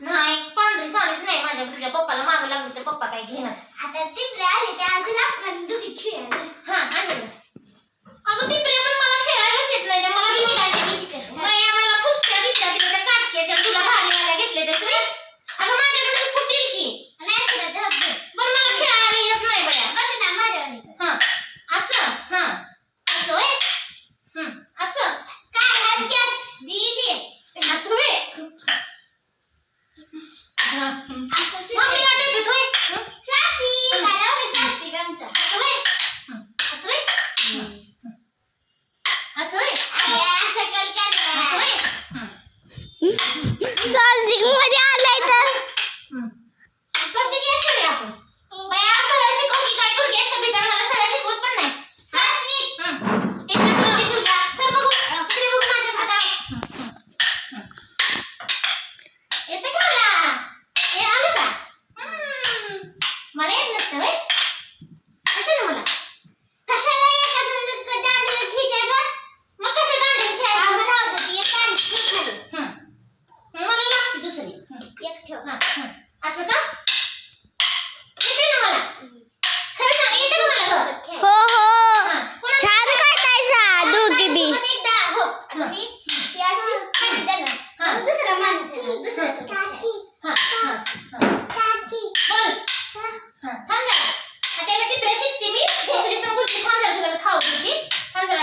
नाही पांढरी नाही माझ्या पप्पाला मागं लागली तर पप्पा काही घेणार आता ते मम्मीला देते तू सासरी. झालं होय सासरी गंचा असं होय? असं होय? असं होय? अरे असं कल काय असं होय? सासरी मध्ये आलाय तर. मला येत नसतं व्हय ना मला. कशाला एखादं दांडीला ठीक आहे का मग कशा दांडीला खेळायचं? मला राहू दे एक दांडी ठीक मला दुसरी. एक ठेव. हा. असं का? येते ना मला. खरं सांग येते का मला दोन? हो हो. हा. छान करतायसा दोघी बी आपण एकदा. हो. आता ती ती अशी आणि त्याला. हा. दुसरा माणूस आहे. दुसरा हा. हा. हा.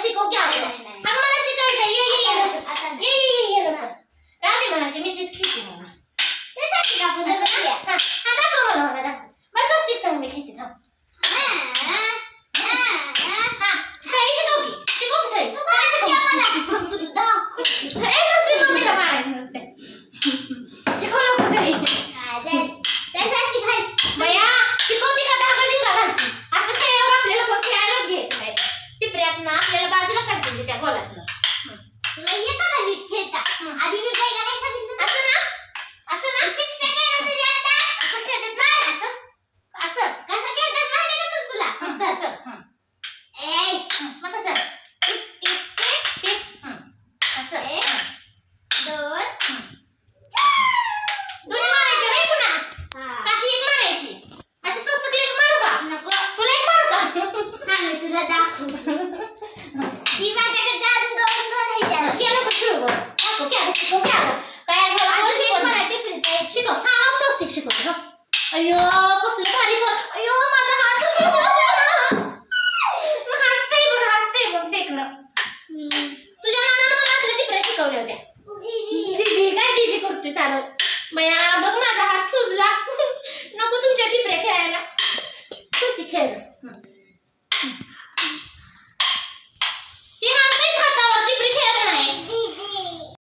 Siku. शिकव काकू क्या शिकव क्या काय आता शिकव मराठी प्रिंट शिकव हा स्वस्तिक शिकव बघ अयो कसलं भारी कर अयो माझा हात हसते बघ हसते बघ देखणं तुझ्या मनानं मला असल्या तिकडे शिकवल्या होत्या दीदी काय दीदी करतोय सारं मया बघ माझा हात सुजला नको तुमच्या टिपऱ्या खेळायला स्वस्तिक खेळलं